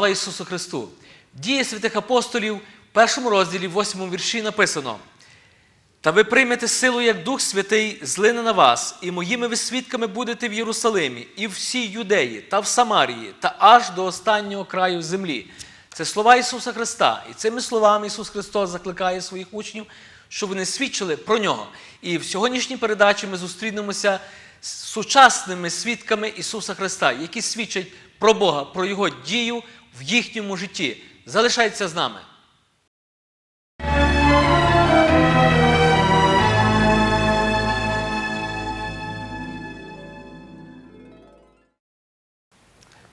Слава Ісусу Христу! Дії святих апостолів в першому розділі, в восьмому вірші написано: Та ви приймете силу, як Дух Святий злине на вас, і моїми ви свідками будете в Єрусалимі, і в всій Юдеї, та в Самарії, та аж до останнього краю землі. Це слова Ісуса Христа. І цими словами Ісус Христос закликає своїх учнів, щоб вони свідчили про нього. І в сьогоднішній передачі ми зустрінемося з сучасними свідками Ісуса Христа, які свідчать про Бога, про Його дію в їхньому житті. Залишайтеся з нами.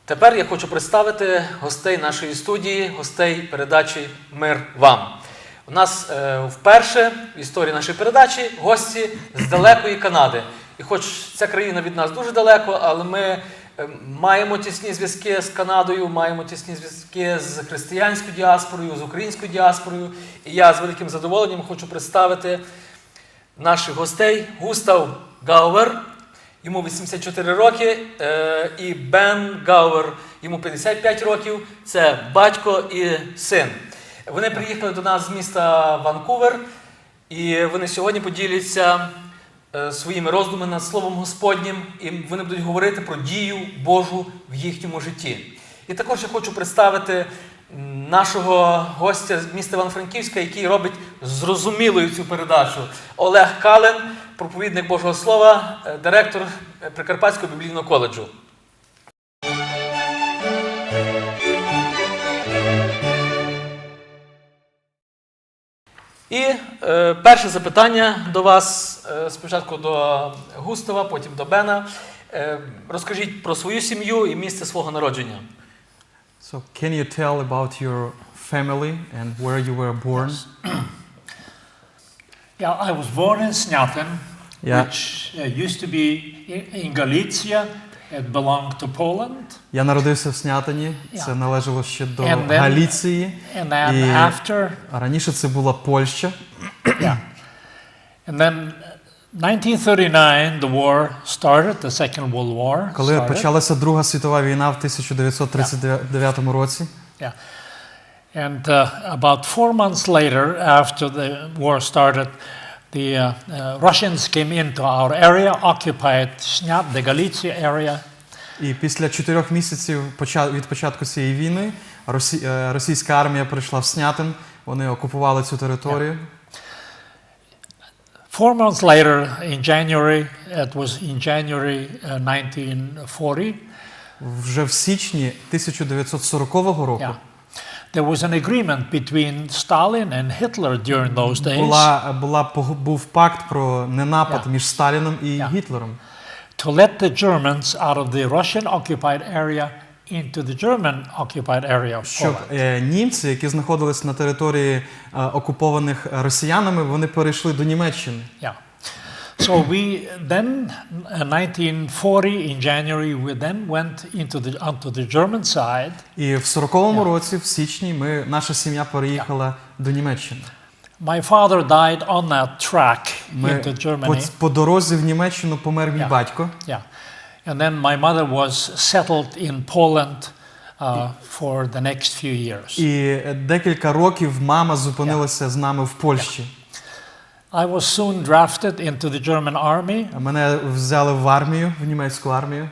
Тепер я хочу представити гостей нашої студії, гостей передачі Мир вам. У нас е, вперше в історії нашої передачі гості з далекої Канади. І хоч ця країна від нас дуже далеко, але ми маємо тісні зв'язки з Канадою, маємо тісні зв'язки з християнською діаспорою, з українською діаспорою. І я з великим задоволенням хочу представити наших гостей Густав Гаувер, йому 84 роки, е, і Бен Гаувер, йому 55 років. Це батько і син. Вони приїхали до нас з міста Ванкувер, і вони сьогодні поділяться своїми роздумами над Словом Господнім, і вони будуть говорити про дію Божу в їхньому житті. І також я хочу представити нашого гостя з міста Івано-Франківська, який робить зрозумілою цю передачу. Олег Кален, проповідник Божого Слова, е, директор е, Прикарпатського біблійного коледжу. І е, перше запитання до вас е, спочатку до Густава, потім до Бена. Е, розкажіть про свою сім'ю і місце свого народження. So, can you tell about your family and where you were born? Yeah, I was born in Snjaten, Yeah. which uh, used to be in, in Galicia. It belonged to Poland. Я народився в Снятині, це Yeah. належало ще до And then- Галіції. And then І after, раніше це була Польща. yeah. And then uh, 1939, the war started, the Second World War. Коли started. почалася Друга світова війна в 1939 році, Yeah. And uh, about four months later, after the war started, the uh, uh, Russians came into our area, occupied Snjat, the Galicia area. і після чотирьох місяців від початку цієї війни е, російська армія прийшла в Снятин, вони окупували цю територію. Four months later, in January, it was in January uh, 1940, Вже в січні 1940 року yeah, there was an agreement between Stalin and Hitler during those days була, була був пакт про ненапад Yeah. між Сталіном і Yeah. Гітлером. to let the Germans out of the Russian occupied area into the German occupied area of Щоб е, німці, які знаходились на території е, окупованих росіянами, вони перейшли до Німеччини. Yeah. So we then, uh, 1940 in January, we then went into the onto the German side. І в 40-му році, в січні, ми, наша сім'я переїхала до Німеччини. My father died on that track Ми, into по, Germany. по дорозі в Німеччину помер мій Yeah. батько. Yeah. And then my mother was settled in Poland uh, for the next few years. І е, декілька років мама зупинилася з нами в Польщі. I was soon drafted into the German army, Мене взяли в армію, в німецьку армію.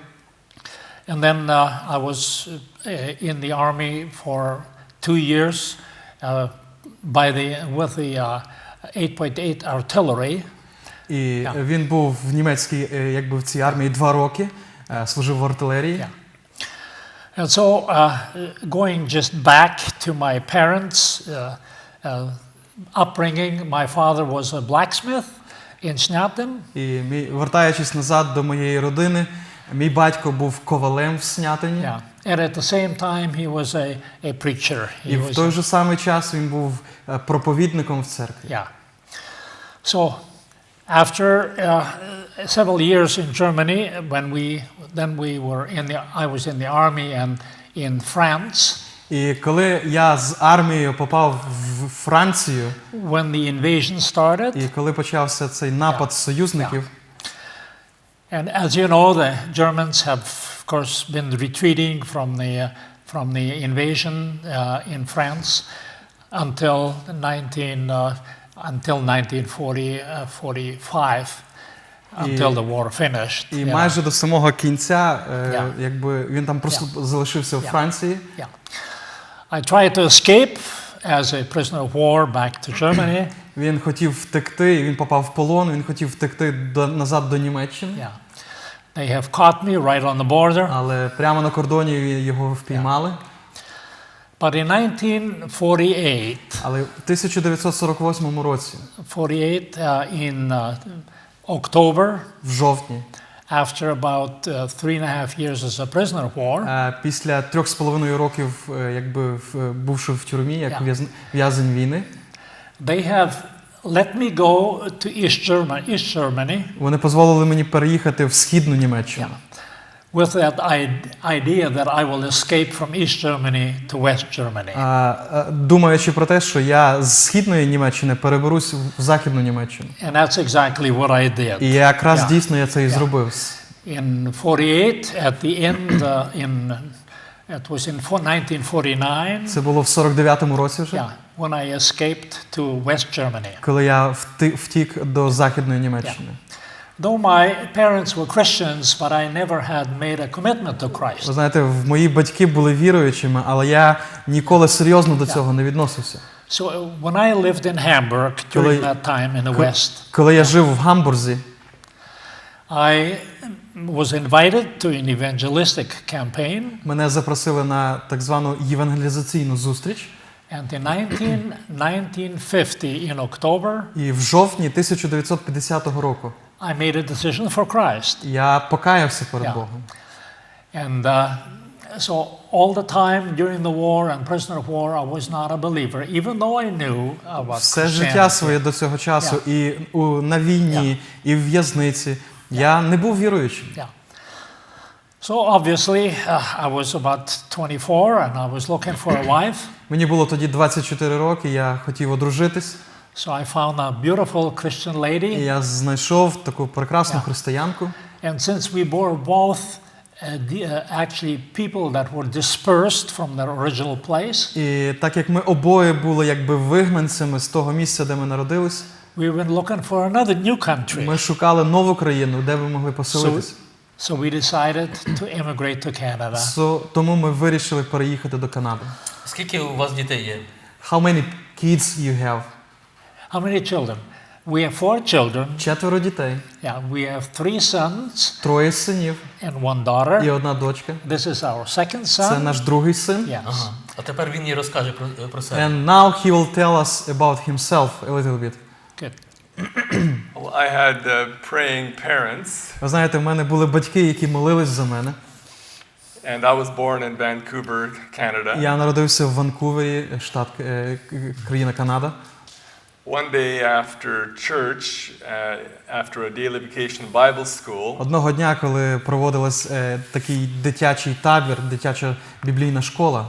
and then uh, I was uh, in the army for two years uh, by the, with the uh, 8.8 artillery. І Yeah. він був в німецькій, е, якби в цій армії два роки, е, служив в артилерії. Yeah. And so, uh, going just back to my parents' uh, uh, upbringing, my father was a blacksmith in Snjaten. І мій, вертаючись назад до моєї родини, мій батько був ковалем в Снятині. Yeah. And at the same time, he was a, a preacher. He І в was той a- же самий час він був е, проповідником в церкві. yeah. So, after uh, several years in Germany, when we then we were in the I was in the army and in France. І коли я з армією попав в Францію, When the invasion started, і коли почався цей напад Yeah. союзників, And as you know, the Germans have of course, been retreating from the, uh, from the invasion uh, in France until 19, uh, until 1945, until the war finished. І майже до самого кінця, е, Yeah. якби він там просто залишився в Yeah. Франції. Yeah. I tried to escape as a prisoner of war back to Germany. Він хотів втекти, і він попав в полон. Він хотів втекти до, назад до Німеччини, Yeah. They have caught me right on the border. але прямо на кордоні його впіймали. But in 1948, Але в 1948 році, 48 uh, in uh, October, в жовтні, after about uh, three and a half years as a prisoner of war, е, після трьох з половиною років, е, якби в- бувши в тюрмі, як Yeah. в'язн- в'язень війни, they have let me go to East Germany, East Germany вони дозволили мені переїхати в східну Німеччину. With that idea that I will escape from East Germany to West Germany. А, е, думаючи про те, що я з східної Німеччини переберусь в західну Німеччину. And that's exactly what I did. І якраз Yeah. дійсно я це і Yeah. зробив. In 48, at the end, uh, in it was in 1949, Це було в 49-му році вже, yeah, when I escaped to West Germany. коли я втік до західної Німеччини. Though my parents were Christians, but I never had made a commitment to Ви знаєте, в- мої батьки були віруючими, але я ніколи серйозно до цього не відносився. So uh, when I lived in Hamburg during that time in the West, Коли я жив в Гамбурзі, I was invited to an evangelistic campaign, мене запросили на так звану євангелізаційну зустріч. and in 19, 1950, in October, І в жовтні 1950 року I made a decision for Christ. я покаявся перед Yeah. Богом. And uh, so all the time during the war and prisoner of war, I was not a believer, even though I knew about Все життя своє до цього часу, і у, на війні, і в в'язниці. Я не був віруючим. Yeah. So obviously, uh, I was about 24 and I was looking for a wife. Мені було тоді 24 роки, я хотів одружитись, So I found a beautiful Christian і lady. я знайшов таку прекрасну Yeah. християнку. And since we were both uh, the, uh, actually people that were dispersed from their original place, І так як ми обоє були якби вигнанцями з того місця, де ми народились, we were looking for another new country. ми шукали нову країну, де ми могли поселитись. So we decided to immigrate to Canada. So, тому ми вирішили переїхати до Канади. Скільки у вас дітей є? How many kids you have? How many children? We have four children. Четверо дітей, Yeah, we have three sons троє синів and one і daughter. одна дочка. This is our second Це son. наш другий син. Yes. Ага. А тепер він їй розкаже про, про себе. And now he will tell us about himself a little bit. Good. Well, I had uh, praying parents, Ви знаєте, в мене були батьки, які молились за мене. and I was born in Vancouver, Canada. Я народився в Ванкувері, штат е, к- країна Канада. One day after church, uh, after a daily vacation Bible school, Одного дня, коли проводилась е, такий дитячий табір, дитяча біблійна школа,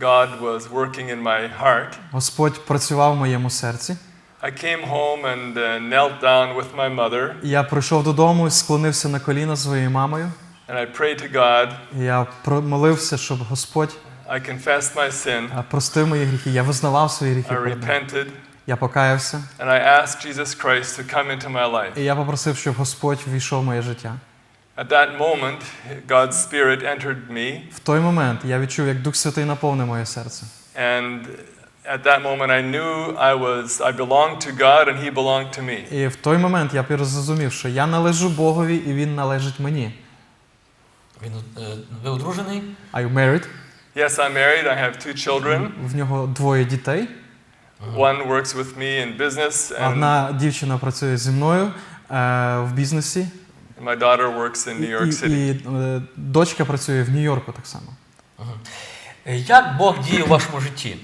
God was working in my heart. Господь працював в моєму серці. I came home and uh, knelt down with my mother, Я прийшов додому і склонився на коліна своєю мамою. and I prayed to God. Я молився, щоб Господь I confessed my sin. е, простив мої гріхи. Я визнавав свої гріхи. I перед ним. repented, Я покаявся. and I asked Jesus Christ to come into my life. І я попросив, щоб Господь війшов в моє життя. At that moment, God's Spirit entered me, В той момент я відчув, як Дух Святий наповнив моє серце. and at that moment, I knew I was I belonged to God, and He belonged to me. І в той момент я зрозумів, що я належу Богові і Він належить мені. Він, е, ви одружений? Are you married? Yes, I'm married. I have two children. В нього двоє дітей. One works with me in business, and Одна дівчина працює зі мною е, в бізнесі, my daughter works in New York і, City. і, е, дочка працює в Нью-Йорку так само. Е, Як Бог діє у вашому житті?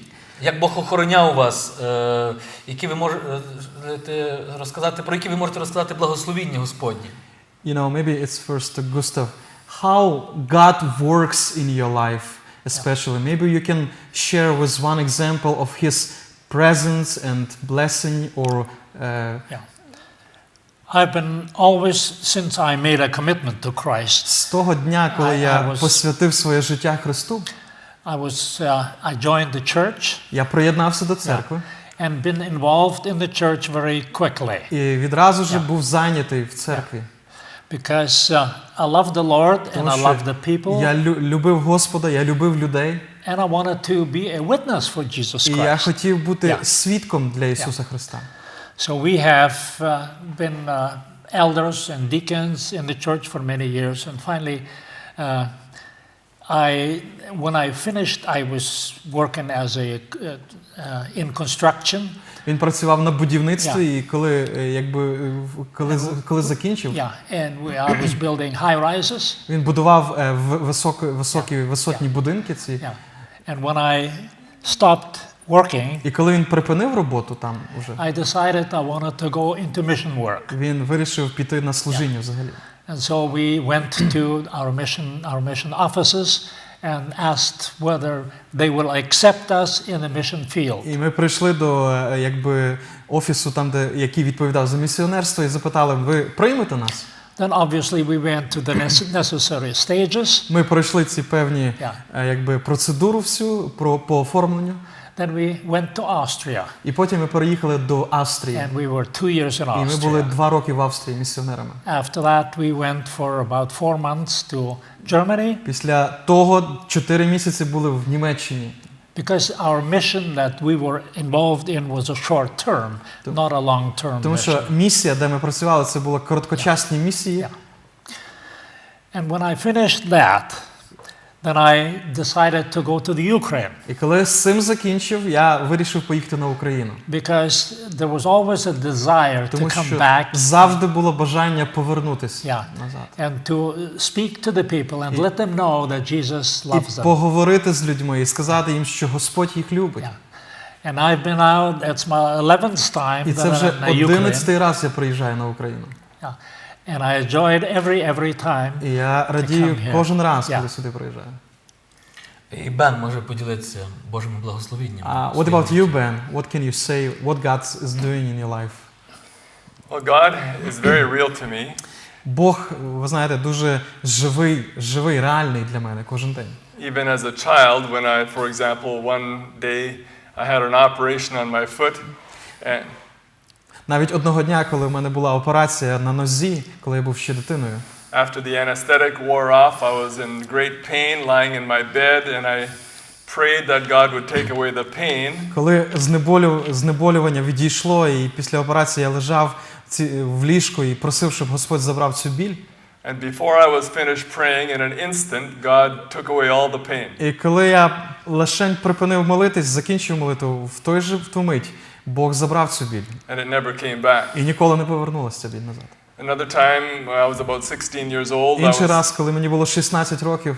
Як Бог охороняв вас? Е, які ви можете розказати, про які ви можете розказати благословіння Господні? You know, maybe it's first to Gustav. How God works in your life, especially. Maybe you can share with one example of His presence and blessing, or uh, Yeah. I've been always, since I made a commitment to Christ, З того дня, коли I- я I was- посвятив своє життя Христу, I was uh, I joined the church я приєднався до церкви and been involved in the church very quickly і відразу ж був зайнятий в церкві. because uh, I love the Lord and I love the people я любив Господа, я любив людей, and I wanted to be a witness for Jesus і я хотів бути Yeah. свідком для Ісуса Христа. So we have uh, been uh, elders and deacons in the church for many years, and finally, uh, I when I finished, I was working as a uh, uh, in construction. Він працював на будівництві, і коли, е, якби, е, коли, коли закінчив, Yeah, and we, I was building high rises. він будував е, високі, високі висотні будинки ці. Yeah, and when I stopped working, І коли він припинив роботу там уже, I decided I wanted to go into mission work. він вирішив піти на служіння yeah. взагалі. And so we went to our mission, our mission offices and asked whether they will accept us in the mission field. І ми прийшли до е, якби, офісу, там, де, який відповідав за місіонерство, і запитали, ви приймете нас? Then obviously we went to the necessary stages. Ми пройшли ці певні е, якби, процедуру всю про, по оформленню. Then we went to Austria І потім ми переїхали до Австрії. and we were two years in І ми були два роки в Австрії місіонерами. After that, we went for about four months to Germany Після того чотири місяці були в Німеччині. because our mission that we were involved in was a short term, not a long term Тому що mission. місія, де ми працювали, це були короткочасні місії. Yeah. And when I finished that, then I decided to go to the Ukraine І коли з цим закінчив, я вирішив поїхати на Україну. because there was always a desire to come що back завжди було бажання повернутися Yeah. назад. and to speak to the people and let them know that Jesus І loves them. поговорити з людьми і сказати їм, що Господь їх любить. Yeah. And I've been out, it's my 11th time І that це вже I'm in Ukraine. раз я приїжджаю на Україну. Yeah. And I enjoyed every, every time. І я радію come here. кожен раз, Yeah. коли сюди приїжджаю. І Бен може поділитися Божими благословеннями. Uh, what about you, Ben? What can you say? What God is doing in your life? Well, God is very real to me. Бог, ви знаєте, дуже живий, живий, реальний для мене кожен день. Even as a child, when I, for example, one day I had an operation on my foot, and Навіть одного дня, коли в мене була операція на нозі, коли я був ще дитиною. after the anesthetic wore off, I was in great pain lying in my bed, and I prayed that God would take away the pain. Коли знеболю, знеболювання відійшло, і після операції я лежав в ліжку і просив, щоб Господь забрав цю біль. And before I was finished praying, in an instant, God took away all the pain. І коли я лишень припинив молитись, закінчив молитву, в той же в ту мить Бог забрав цю біль And it never came back. і ніколи не повернулася ця біль назад. Another time, when I was about 16 years old, Інший раз, коли мені було 16 років,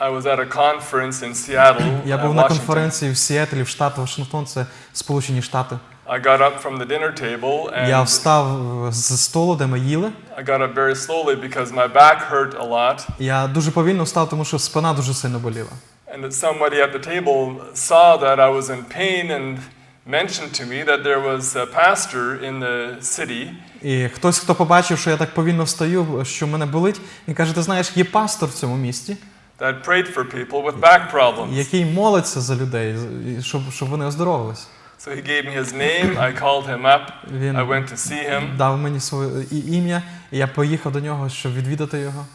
I was at a conference in Seattle, я uh, був на конференції в Сіетлі, в штат Вашингтон, це Сполучені Штати. I got up from the dinner table Я and встав з столу, де ми їли. I got up very slowly because my back hurt a lot. Я дуже повільно встав, тому що спина дуже сильно боліла. And that somebody at the table saw that I was in pain and mentioned to me that there was a pastor in the city І хтось, хто побачив, що я так повільно встаю, що мене болить, він каже: ти знаєш, є пастор в цьому місті, that prayed for people with back problems. який молиться за людей, щоб, щоб вони оздоровилися. So he gave me his name. I called him up. Він I went to see him. дав мені своє ім'я, і я поїхав до нього, щоб відвідати його.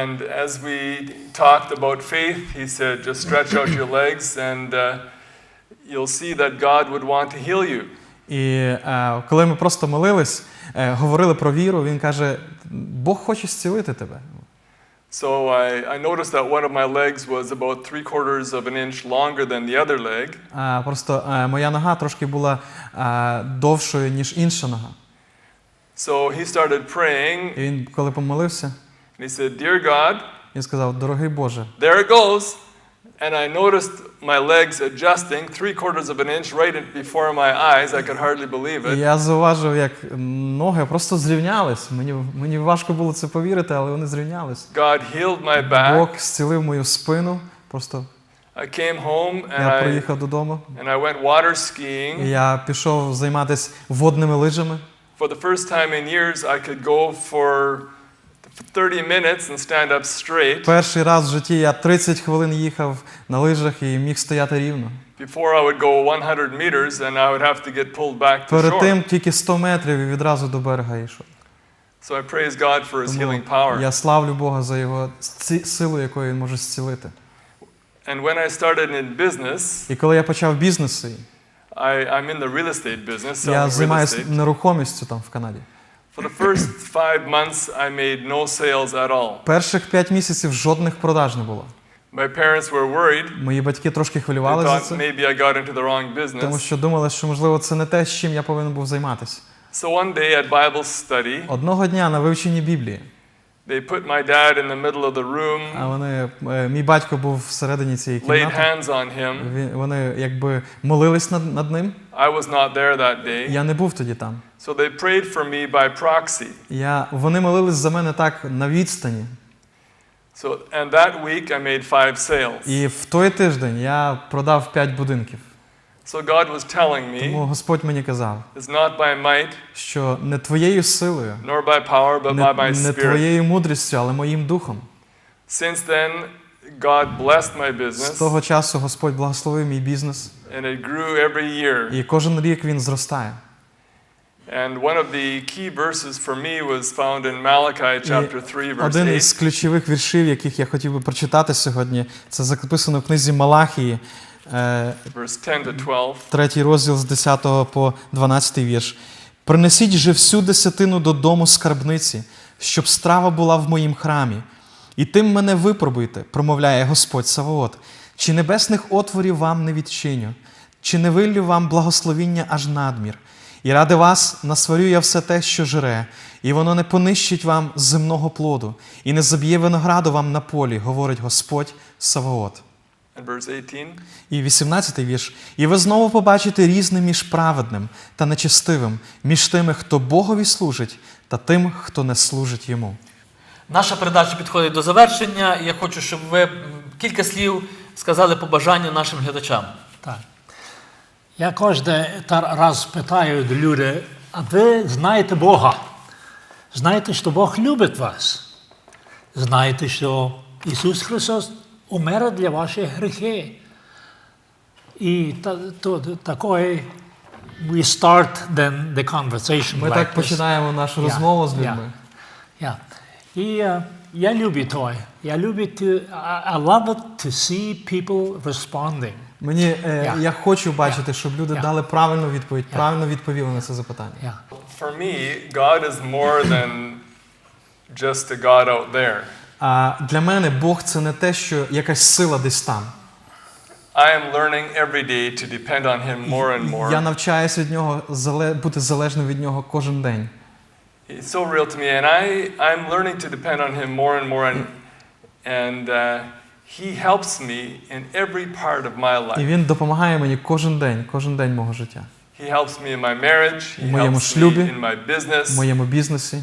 And as we talked about faith, he said, just stretch out your legs and uh, you'll see that God would want to heal you. І е, коли ми просто молились, е, говорили про віру, він каже: Бог хоче зцілити тебе. So I, I noticed that one of my legs was about three quarters of an inch longer than the other leg. А, просто е, моя нога трошки була е, довшою, ніж інша нога. So he started praying І він, коли помолився, he said, Dear God, він сказав: Дорогий Боже, there it goes. And I noticed my legs adjusting three quarters of an inch right in- before my eyes. I could hardly believe І it. я зауважив, як ноги просто зрівнялись. Мені, мені важко було це повірити, але вони зрівнялись. God healed my back. Бог зцілив мою спину. Просто I came home and я I, приїхав додому. and I went water І skiing. я пішов займатися водними лижами. for the first time in years, I could go for 30 minutes and stand up straight. Перший раз в житті я 30 хвилин їхав на лижах і міг стояти рівно. Before I would go 100 meters and I would have to get pulled back to Перед shore. тим тільки 100 метрів і відразу до берега йшов. So I praise God for His healing power. я славлю Бога за його силу, якою він може зцілити. And when I started in business, І коли я почав бізнеси, I, I'm in the real estate business, я selling real займаюся нерухомістю там в Канаді. For the first five months, I made no sales at all. Перших п'ять місяців жодних продаж не було. My parents were worried. Мої батьки трошки хвилювалися за це, maybe I got into the wrong тому що думали, що можливо це не те, з чим я повинен був займатися. So one day at Bible study, Одного дня на вивченні Біблії, they put my dad in the middle of the room, а вони е, мій батько був всередині цієї laid hands on him. Він- Вони якби молились над, над ним. I was not there that day. Я не був тоді там. So they prayed for me by proxy. Я, вони молились за мене так на відстані. So, and that week I made five sales. І в той тиждень я продав 5 будинків. So God was telling me, Тому Господь мені казав, it's not by might що не твоєю силою, nor by power, but by my не, не spirit. твоєю мудрістю, але моїм духом. Since then, God blessed my З business, того часу Господь благословив мій бізнес, and it grew every year. і кожен рік він зростає. And one of the key verses for me was found in Malachi chapter 3, verse Один 8. із ключових віршів, яких я хотів би прочитати сьогодні, це записано в книзі Малахії, е, verse 10 to 12. третій розділ з 10 по 12 вірш. Принесіть же всю десятину додому скарбниці, щоб страва була в моїм храмі. І тим мене випробуйте, промовляє Господь Савоот. Чи небесних отворів вам не відчиню, чи не виллю вам благословіння аж надмір. І ради вас насварю я все те, що жире, і воно не понищить вам земного плоду, і не заб'є винограду вам на полі, говорить Господь Савоот. 18. І 18-й вірш. І ви знову побачите різне між праведним та нечестивим, між тими, хто Богові служить, та тим, хто не служить йому. Наша передача підходить до завершення, і я хочу, щоб ви кілька слів сказали побажання нашим глядачам. Так. Я кожен раз питаю люди, а ви знаєте Бога? Знаєте, що Бог любить вас? Знаєте, що Ісус Христос умер для ваших гріхи? І та, то, такої we start then the conversation Ми like так this. починаємо нашу Yeah, розмову з людьми. Yeah. І е, я люблю той. Я люблю to, I, love it to see people responding. Мені е, Yeah. я хочу бачити, щоб люди Yeah. дали правильну відповідь, правильно відповіли на це запитання. Yeah. For me, God is more than just a God out there. А для мене Бог це не те, що якась сила десь там. I am learning every day to depend on Him more and more. Я навчаюся від нього бути залежним від нього кожен день. He's so real to me, and I, I'm learning to depend on Him more and more, and, and uh, He helps me in every part of my life. І він допомагає мені кожен день, кожен день мого життя. He helps me in my marriage, He helps me in my business. В моєму бізнесі.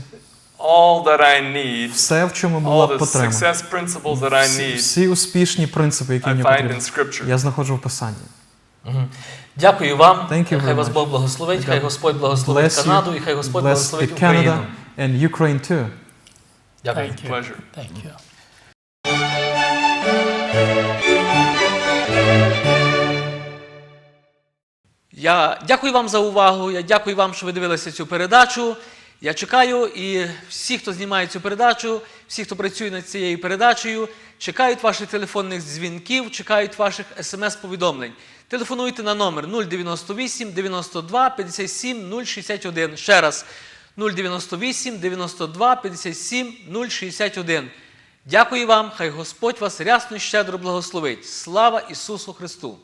All that I need, Все, в чому була all the потреба. success principles that I Всі, need, всі успішні принципи, які I мені find in потрібні, Scripture. я знаходжу в Писанні. Дякую вам. Thank you хай вас much. Бог благословить, хай Господь благословить Bless you. Канаду і хай Господь Bless благословить the Україну. Canada and Ukraine too. Дякую. Thank you. Pleasure. Thank you. Я дякую вам за увагу. Я дякую вам, що ви дивилися цю передачу. Я чекаю, і всі, хто знімає цю передачу, всі, хто працює над цією передачею, чекають ваших телефонних дзвінків, чекають ваших смс-повідомлень. Телефонуйте на номер 098 92 57 061. Ще раз 098 92 57 061. Дякую вам, хай Господь вас рясно і щедро благословить. Слава Ісусу Христу!